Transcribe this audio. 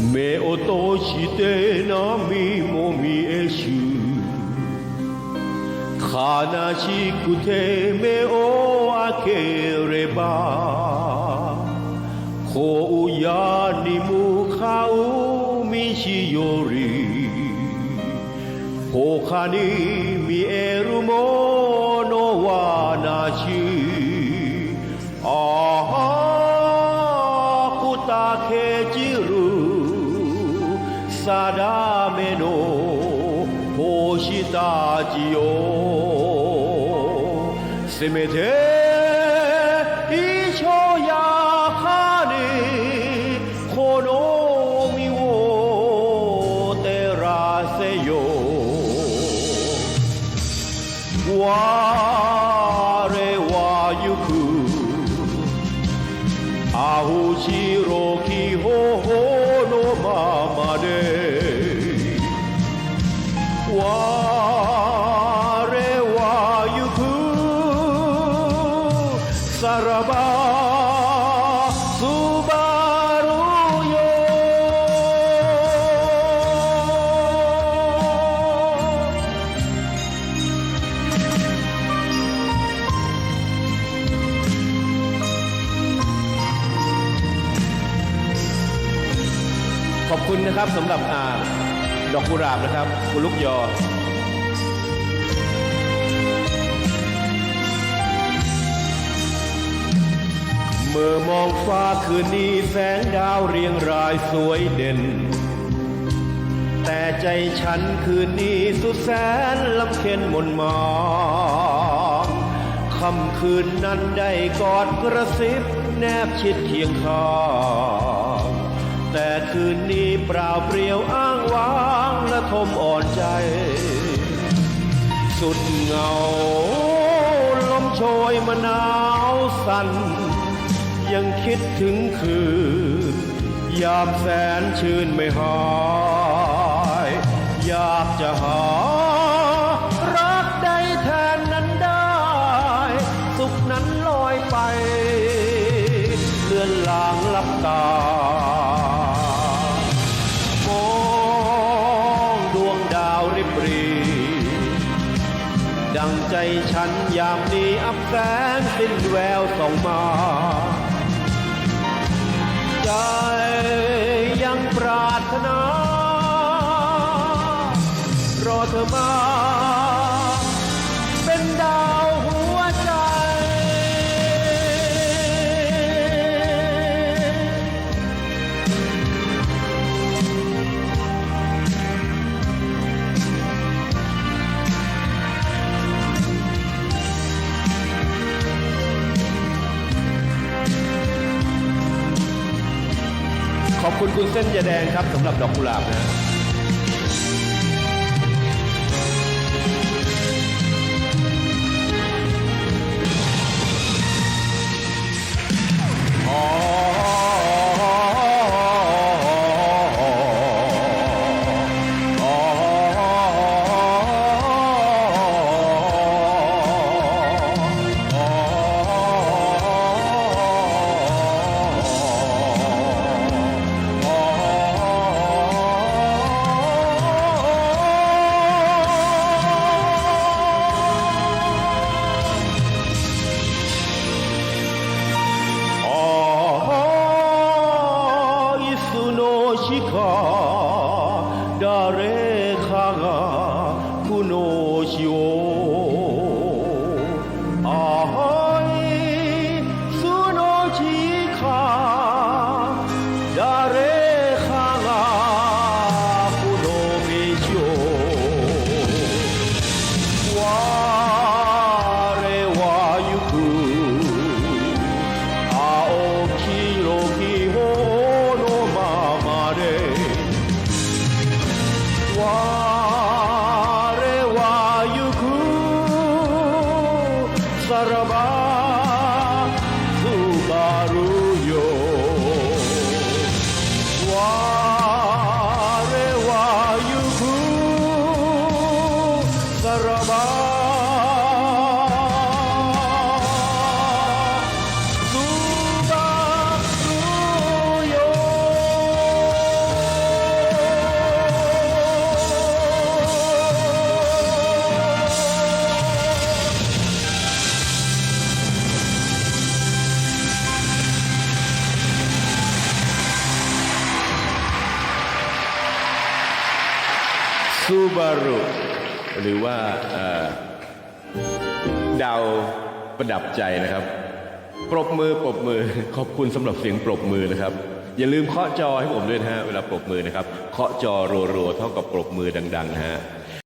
目を閉じて波も見えし悲しくて目を開ければ荒野に向かう道より他に見えるものはなし。 사람에노 보시다지요. 스메데 이셔야 하니 고놈이오 때라세요. 와레와 유쿠 그 아우시로키 คุณนะครับสำหรับอาดอกกุหลาบนะครับ คุณลูกยอเมื่อมองฟ้าคืนนี้แสงดาวเรียงรายสวยเด่น แต่ใจฉันคืนนี้สุดแสนลำเค็นหมนหมองค่ำคืนนั้นได้กอดกระซิบแนบชิดเคียงข้าง แต่คืนนี้เปล่าเปลี่ยวอ้างว้างและทมอ่อนใจ สุดเงา ลมโชยมะนาวสั่น ยังคิดถึงคืนยามแสนชื่นไม่หายอยากจะหารักใดแทนนั้นได้ สุขนั้นลอยไป เลื่อนลางลับตา ดังใจฉันยามนี้อับแสงสิ้นแววส่องมา ใจยังปรารถนา รอเธอมา อบคุณคุณเส้นยาแดงครับสำหรับดอกกุหลาบนะ 依靠。wall. ซูบารุหรือว่าดาวประดับใจนะครับ ปรบมือปรบมือขอบคุณสำหรับเสียงปรบมือนะครับ อย่าลืมเคาะจอให้ผมด้วยนะฮะเวลาปรบมือนะครับเคาะจอรัวๆเท่ากับปรบมือดังๆนะฮะ